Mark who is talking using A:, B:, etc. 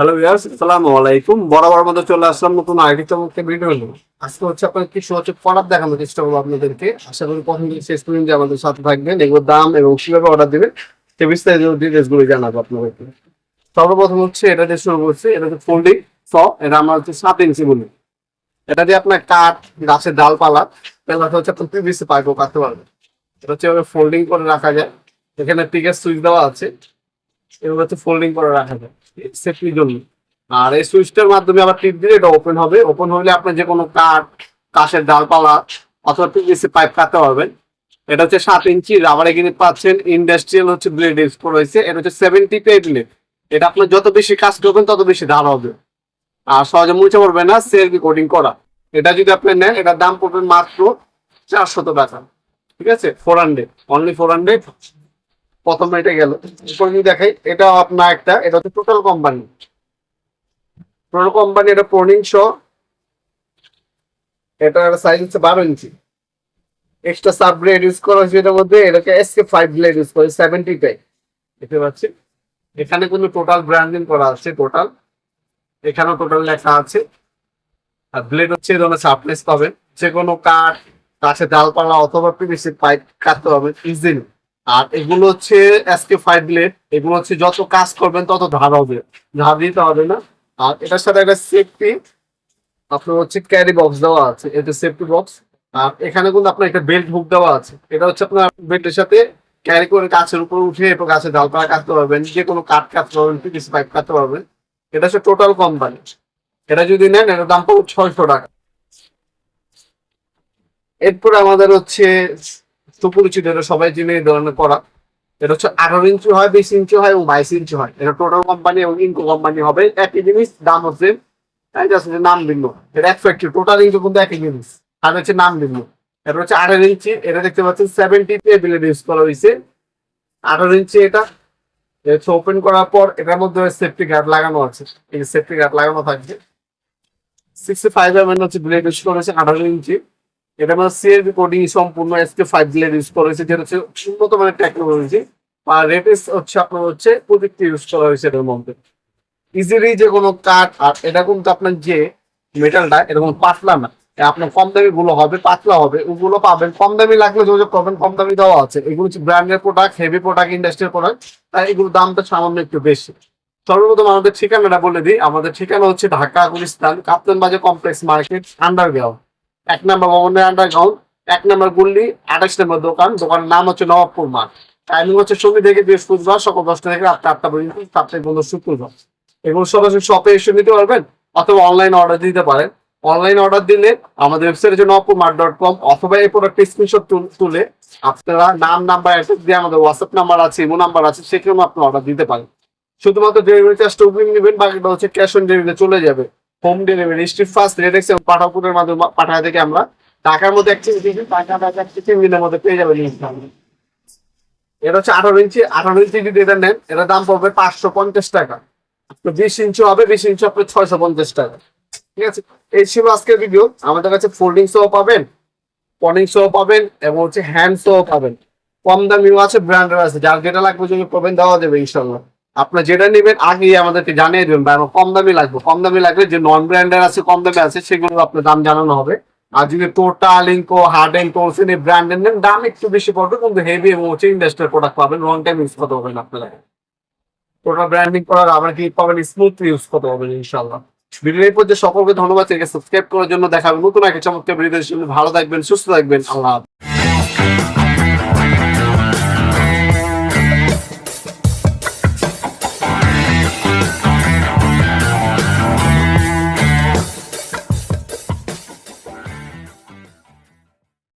A: Hello viewers আসসালামু আলাইকুম বরাবর মধ্যে চলে আসলাম নতুন আইডি চমককে ভিডিও নিয়ে। আজকে হচ্ছে আপনার কিছু হচ্ছে প্রোডাক্ট দেখানোর চেষ্টা করব আপনাদেরকে। আশা করি প্রথম থেকে শেষ পর্যন্ত আমাদের সাথে থাকবেন, এগুলোর দাম এবং কীভাবে অর্ডার দিবেন, সে বিস্তারিত ডিটেলসগুলো জানাব আপনাদেরকে। সর্বপ্রথম হচ্ছে এটা দিয়ে শুরু করছে, এটা হচ্ছে ফোল্ডিং স এটা আমরা হচ্ছে সাত ইঞ্চি বলি। এটা দিয়ে আপনার কাঠ, গাছের ডালপালা পেলাটা হচ্ছে আপনার পিভিসি পাইপও কাটতে পারবেন। এটা হচ্ছে ফোল্ডিং করে রাখা যায়। এখানে টিকের সুইচ দেওয়া আছে। এগুলো হচ্ছে ফোল্ডিং করে রাখা যায়। সেফটির জন্য। আর এই সুইচটার মাধ্যমে আবার টিপ দিলে এটা ওপেন হবে। ওপেন হলে আপনি যে কোনো কাঠ কাঠের ডালপালা অথবা পিভিসি পাইপ কাটতে পারবেন। এটা হচ্ছে সাত ইঞ্চি রাবার এখানে পাচ্ছেন। ইন্ডাস্ট্রিয়াল হচ্ছে ব্লেড ইউজ হয়েছে এটা হচ্ছে সেভেন্টি পে ব্লেড এটা আপনি যত বেশি কাজ করবেন, তত বেশি ধার হবে। আর সহজে মুছে পড়বে না সেলফি কোডিং করা। এটা যদি আপনি নেন, এটার দাম পড়বে মাত্র চারশত টাকা। ঠিক আছে? Four hundred only four hundred প্রথম এটা গেল। দেখাই, এটা আপনার একটা, এটা হচ্ছে টোটাল কোম্পানি টোটাল কোম্পানি এটা প্রনিং শ এটা সাইজ হচ্ছে বারো inch. Extra sub blade use করা হয়েছে এটার মধ্যে। এটাকে এসকে ফাইভ ব্লেড ইউজ করে সেভেন্টি টাই দেখতে পাচ্ছি? এখানে কোনো টোটাল ব্র্যান্ডিং করা আছে টোটাল এখানেও টোটাল লেখা আছে। আর ব্লেড হচ্ছে এই ধরনের সাপ্লেস পাবেন। যে কোনো কাঠ কাছে ডালপালা অথবা পিভিসি পাইপ কাটতে পারবেন ইজিলি আর এগুলো হচ্ছে এসকে ফাইভ ব্লেড এগুলো হচ্ছে যত কাজ করবেন তত ধার হবে। ধার দিতে হবে না। আর এটার সাথে একটা সেফটি আপনার হচ্ছে ক্যারি বক্স দেওয়া আছে, এটা সেফটি বক্স আর এখানে কিন্তু আপনার একটা বেল্ট হুক দেওয়া আছে। এটা হচ্ছে আপনার বেল্টের সাথে ক্যারি করে গাছের উপর উঠে এরপর গাছের ডালপালা কাটতে পারবেন, যে কোনো কাঠ কাটতে পারবেন পিভিসি পাইপ কাটতে পারবেন। এটা হচ্ছে টোটাল কোম্পানি এটা যদি নেন, এটার দাম পড়বে ছয়শো টাকা। এরপরে আমাদের হচ্ছে সুপরিচিত এটা সবাই জেনে এই ধরনের করা। এটা হচ্ছে আঠারো ইঞ্চি হয়, বিশ ইঞ্চি হয় এবং বাইশ ইঞ্চি হয়। এটা টোটাল কোম্পানি এবং ইনকো কোম্পানি হবে। একই জিনিস, দাম হচ্ছে নাম ভিন্ন। এটা এক ফ্যাক্টরি টোটাল ইঞ্চি কিন্তু একই জিনিস। আর হচ্ছে নাম ভিন্ন। এটা হচ্ছে আঠারো ইঞ্চি, এটা দেখতে পাচ্ছেন সেভেন্টি ব্লেড ইউজ করা হয়েছে। আঠারো ইঞ্চি এটা। ওপেন করার পর এটার মধ্যে সেফটি গার্ড লাগানো আছে। এই সেফটি গার্ড লাগানো থাকবে। সিক্সটি ফাইভ এম এন হচ্ছে ব্লেড ইউজ করেছে আঠারো ইঞ্চি। এটা মানে সিএলবি কোডিং সম্পূর্ণ এসকে ফাইভ ব্লেড ইউজ করেছে যেটা হচ্ছে উন্নত মানের টেকনোলজি আর রেটেস হচ্ছে আপনার হচ্ছে প্রযুক্তি ইউজ করা হয়েছে এটার মধ্যে। ইজিলি যে কোনো কাঠ, আর এটা কিন্তু আপনার যে মেটালটা এরকম পাতলা না। আপনার কম দামি গুলো হবে, পাতলা হবে, ওগুলো পাবেন। কম দামি লাগলে যোগাযোগ করবেন, কম দামি দেওয়া আছে। এগুলো হচ্ছে ব্র্যান্ডের product heavy product industrial product তাই এগুলোর দামটা সামান্য একটু বেশি। সর্বপ্রথম আমাদের ঠিকানাটা বলে দিই। আমাদের ঠিকানা হচ্ছে ঢাকা, গুলিস্তান, কাপ্তান বাজার কমপ্লেক্স মার্কেট, আন্ডারগ্রাউন্ড। এক নম্বর ভবনের আন্ডারগ্রাউন্ড, এক নম্বর গুল্লি, আঠাশ নম্বর দোকান, দোকানের নাম হচ্ছে নবাবপুর মাঠ। টাইমিং হচ্ছে সোমবার থেকে বৃহস্পতিবার সকাল দশটা থেকে রাত আটটা পর্যন্ত সাপ্তাহিক বন্ধ শুক্রবার। এগুলো সরাসরি শপে এসে নিতে পারবেন অথবা অনলাইন অর্ডার দিতে পারেন। অনলাইন অর্ডার দিলে আমাদের ওয়েবসাইট হচ্ছে নবপুর মাঠ ডট কম অথবা এই প্রোডাক্টের স্ক্রিনশট তুলে আপনারা নাম নাম্বার অ্যাড্রেস দিয়ে আমাদের হোয়াটসঅ্যাপ নাম্বার আছে ইমো নাম্বার আছে, সেখানেও আপনি অর্ডার দিতে পারেন। শুধুমাত্র ডেলিভারি চার্জটা অগ্রিম নেবেন, বাকিটা হচ্ছে ক্যাশ অন ডেলিভারি চলে যাবে। Home delivery street first RedX পাঠাপুরের মাধ্যমে পাঠায় থেকে আমরা। ঢাকার মধ্যে দিয়েছি টাকা টাকা তিন দিনের মধ্যে পেয়ে যাবেন এটা হচ্ছে আঠারো ইঞ্চি আঠারো ইঞ্চি যদি এটা নেন এটার দাম পড়বে পাঁচশো পঞ্চাশ টাকা। বিশ ইঞ্চি হবে, বিশ ইঞ্চি হবে ছয়শো পঞ্চাশ টাকা। ঠিক আছে? এই ছিল আজকের ভিডিও আমাদের কাছে ফোল্ডিং সহ পাবেন পনিং সহ পাবেন, এবং হচ্ছে হ্যান্ড সহ পাবেন। কম দামিও আছে ব্র্যান্ডের আছে। যার যেটা লাগবে যদি পাবেন দেওয়া যাবে ইনশাল্লাহ আপনার যেটা নেবেন, আগেই আমাদেরকে জানিয়ে দেবেন বা কম দামি লাগবে। কম দামি লাগবে যে নন ব্র্যান্ডের আছে, কম দামে আছে, সেগুলো আপনার দাম জানানো হবে। আর যদি টোটাল ইনকো হার্ড এন্ড কোর্সেন এই ব্র্যান্ডের নেন, দাম একটু বেশি পড়বে, কিন্তু হেভি এবং হচ্ছে ইন্ডাস্ট্রিয়াল প্রোডাক্ট পাবেন লং টাইম ইউজ করতে পারবেন আপনারা। টোটাল ব্র্যান্ডিং করার আবার কি পাবেন? স্মুথলি ইউজ করতে পারবেন ইনশাল্লাহ ভিডিও এই পর্যন্ত সকলকে ধন্যবাদ। সাবস্ক্রাইব করার জন্য দেখাবেন নতুন একটা চমৎকার ভিডিও ভালো থাকবেন, সুস্থ থাকবেন, আল্লাহ।